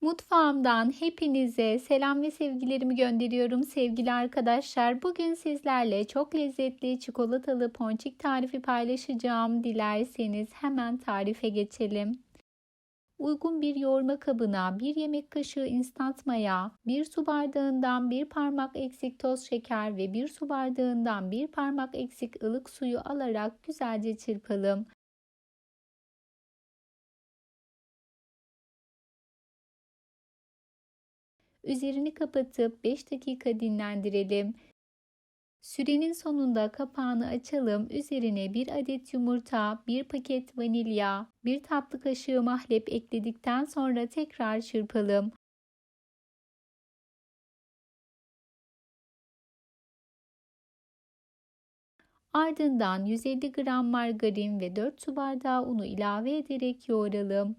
Mutfağımdan hepinize selam ve sevgilerimi gönderiyorum sevgili arkadaşlar. Bugün sizlerle çok lezzetli çikolatalı ponçik tarifi paylaşacağım. Dilerseniz hemen tarife geçelim. Uygun bir yoğurma kabına 1 yemek kaşığı instant maya, 1 su bardağından 1 parmak eksik toz şeker ve 1 su bardağından 1 parmak eksik ılık suyu alarak güzelce çırpalım. Üzerini kapatıp 5 dakika dinlendirelim. Sürenin sonunda kapağını açalım. Üzerine 1 adet yumurta, 1 paket vanilya, 1 tatlı kaşığı mahlep ekledikten sonra tekrar çırpalım. Ardından 150 gram margarin ve 4 su bardağı unu ilave ederek yoğuralım.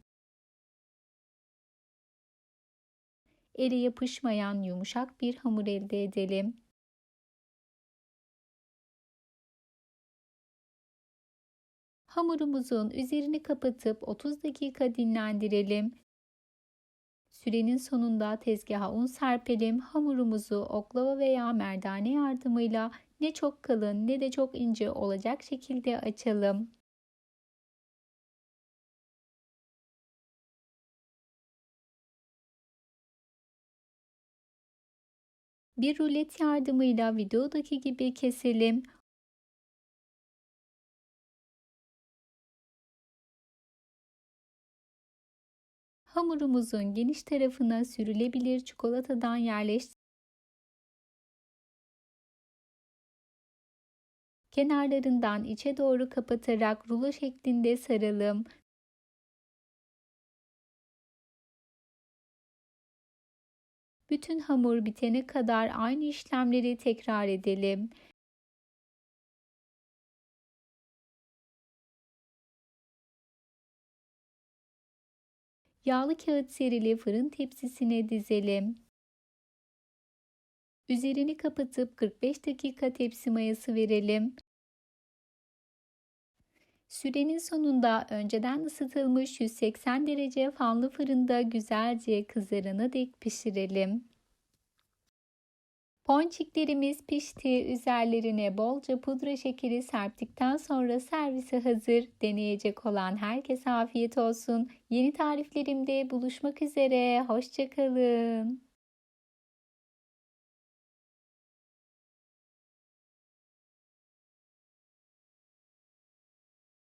Ele yapışmayan yumuşak bir hamur elde edelim. Hamurumuzun üzerini kapatıp 30 dakika dinlendirelim. Sürenin sonunda tezgaha un serpelim. Hamurumuzu oklava veya merdane yardımıyla ne çok kalın ne de çok ince olacak şekilde açalım. Bir rulet yardımıyla videodaki gibi keselim. Hamurumuzun geniş tarafına sürülebilir çikolatadan yerleştir. Kenarlarından içe doğru kapatarak rulo şeklinde saralım. Bütün hamur bitene kadar aynı işlemleri tekrar edelim. Yağlı kağıt serili fırın tepsisine dizelim. Üzerini kapatıp 45 dakika tepsi mayası verelim. Sürenin sonunda önceden ısıtılmış 180 derece fanlı fırında güzelce kızarana dek pişirelim. Ponçiklerimiz pişti. Üzerlerine bolca pudra şekeri serptikten sonra servise hazır. Deneyecek olan herkese afiyet olsun. Yeni tariflerimde buluşmak üzere. Hoşçakalın.